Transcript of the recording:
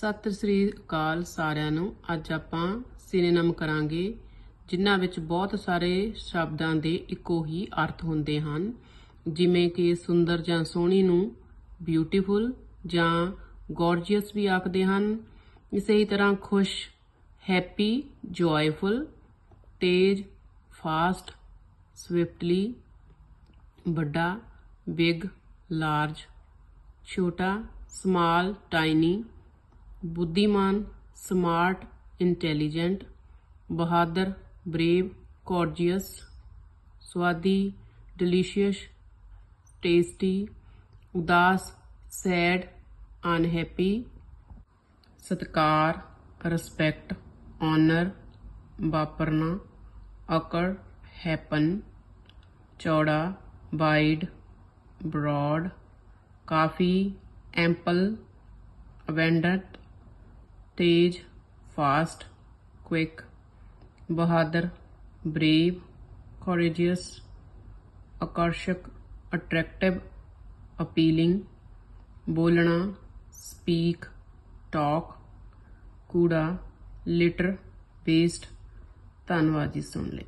ਸਤਿ ਸ੍ਰੀ ਅਕਾਲ ਸਾਰਿਆਂ ਨੂੰ। ਅੱਜ ਆਪਾਂ ਸਿਨੇਨਮ ਕਰਾਂਗੇ, ਜਿਨ੍ਹਾਂ ਵਿੱਚ ਬਹੁਤ ਸਾਰੇ ਸ਼ਬਦਾਂ ਦੇ ਇੱਕੋ ਹੀ ਅਰਥ ਹੁੰਦੇ ਹਨ। ਜਿਵੇਂ ਕਿ ਸੁੰਦਰ ਜਾਂ ਸੋਹਣੀ ਨੂੰ ਬਿਊਟੀਫੁਲ ਜਾਂ ਗੋਰਜੀਅਸ ਵੀ ਆਖਦੇ ਹਨ। ਇਸੇ ਹੀ ਤਰ੍ਹਾਂ ਖੁਸ਼ ਹੈਪੀ ਜੋਇਫੁਲ ਤੇਜ਼ ਫਾਸਟ ਸਵਿਫਟਲੀ ਵੱਡਾ ਬਿਗ ਲਾਰਜ ਛੋਟਾ ਸਮਾਲ ਟਾਈਨੀ बुद्धिमान स्मार्ट इंटेलिजेंट बहादुर ब्रेव कॉर्जियस स्वादी डिलीशियस टेस्टी उदास सैड अनहैप्पी सत्कार रिस्पेक्ट ऑनर वापरना, अकड़ हैपन चौड़ा वाइड ब्रॉड काफ़ी एम्पल अवेंडेंट ਤੇਜ਼ ਫਾਸਟ ਕੁਇਕ ਬਹਾਦਰ ਬਰੇਵ ਕੋਰੇਜੀਅਸ ਆਕਰਸ਼ਕ ਅਟਰੈਕਟਿਵ ਅਪੀਲਿੰਗ ਬੋਲਣਾ ਸਪੀਕ ਟਾਕ ਕੂੜਾ ਲਿਟਰ ਵੇਸਟ ਧੰਨਵਾਦ ਜੀ ਸੁਣ ਲਈ